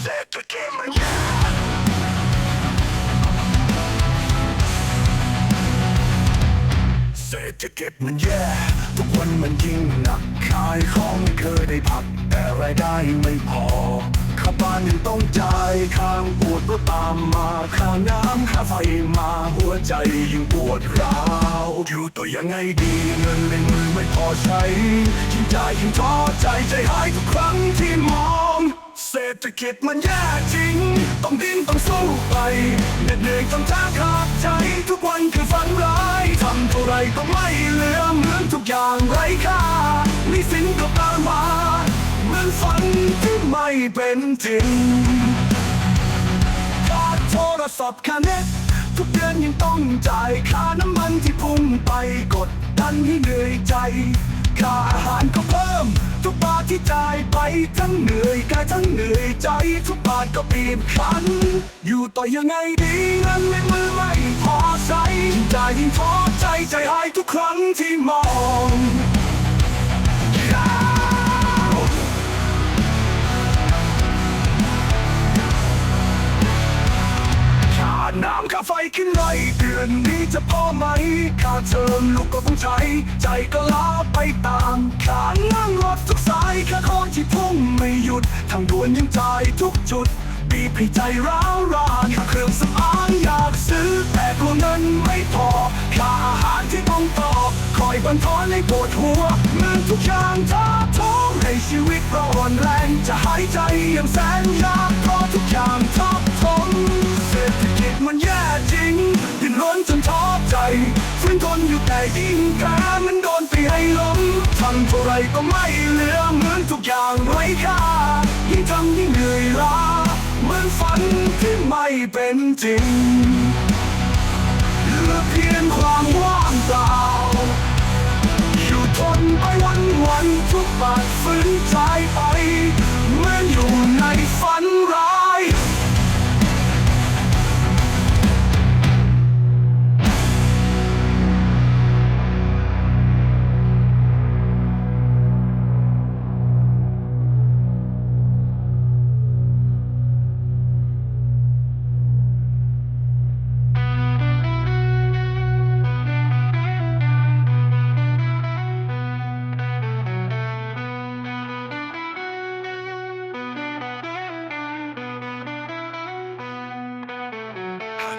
เศรษฐกิจมันแย่เศรษฐกิจมันแย่ ทุกวันมันยิ่งหนัก ขายของไม่เคยได้พัก แต่รายได้ไม่พอค่าบ้านยังต้องจ่ายข้างปวดก็ตามมาค่าน้ำค่าไฟมาหัวใจยิ่งปวดร้าวอยู่ตัวยังไงดีเงินในมือไม่พอใช้ยิ่งจ่ายยิ่งท้อใจใจหายทุกครั้งที่ม ศรษฐกิจมันแย่จริง ต้องดิ้นต้องสู้ไปเหน็ดเหนื่อยต้องท้าขาดใจทุกวันคือฝันร้ายทำเท่าไรก็ไม่เหลือเหมือนทุกอย่างไร้ค่าหนี่สินก็ตามมาเหมือนฝันที่ไม่เป็นจริงค่าโทรศัพท์ค่าเน็ตทุกเดือนยังต้องจ่ายค่าน้ำมันที่พุ่งไปกดดันให้เหนื่อยใจค่าอาหารก็เพิ่ม ทุกบาทที่จ่ายไปทั้งเหนื่อยกายทั้งเหนื่อย ทุกบาทก็บีบคั้น อยู่ต่อยังไงดีเงินในมือไม่พอใช้ยิ่งจ่ายยิ่งท้อใจใจหายทุกครั้งที่มอง ดือนนี้จะพอไหมค่าเทอมลูกก็ต้องใช้ ใจก็ล้าไปตามค่านั่งรถทุกสายค่าของที่พุ่งไม่หยุด ทางด่วนยังจ่ายทุกจุด บีบให้ใจร้าวรานค่าเครื่องสำอางอยากซื้อ แต่กลัวเงินไม่พอค่าอาหารที่ต้องต่อคอยบันทอนให้ปวดหัวเงินทุกอย่างท้าท้องให้ชีวิตเราอ่อนแรงจะหายใจย่างแสนยากเพราะทุกอย่าง นทนอยู่แต่ยิ่งแพ้มันโดนตีให้ล้มทำเท่าไรก็ไม่เหลือเหมือนทุกอย่างไร้ค่ายิ่งทำยิ่งเหนื่อยล้าเหมือนฝันที่ไม่เป็นจริงเหลือเพียงความว่างเปล่าอยู่ทนไปวันวันทุกบาทฝืนใจไปเหมือนอยู่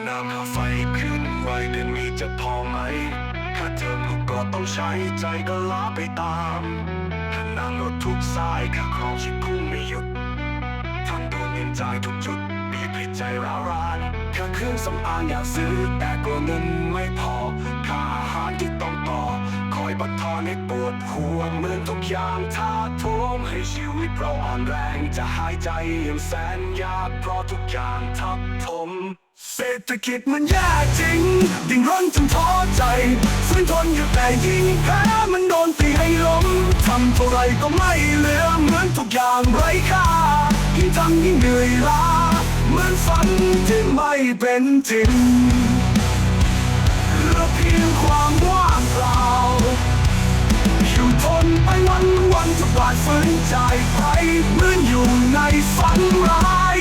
น้ำค่าไฟขึ้นไวเดือนนี้จะพอไหม ค่าเทอมลูกก็ต้องใช้ใจก็ลาไปตามค่าน้ำรถทุกสายค่าครองชีพพุ่งไม่หยุดทางโดนเงินจ่ายทุกจุดบีบให้ใจร้าวรานค่าเครื่องสำอางอยากซื้อแต่กลัวเงินไม่พอ ค่าอาหารที่ต้องต่อ คอยบัดทอนให้ปวดหัวเหมือนทุกอย่างท้าทวงให้ชีวิตเราอ่อนแรงจะหายใจย่างแสนยากเพราะทุกอย่างทับถม ศรษฐกิจมันแย่จริงดิ้นรนจนท้อใจฟื้นทนอยู่แต่ยิ่งแพ้มันโดนตีให้ล้มทำเท่าไรก็ไม่เหลือเหมือนทุกอย่างไร้ค่ายิ่งทำยิ่งเหนื่อยล้าเหมือนฝันที่ไม่เป็นจริงเหลือเพียงความว่างเปล่าอยู่ทนไปวันวันๆทุกบาทฝืนใจไปเหมือนอยู่ในฝันร้าย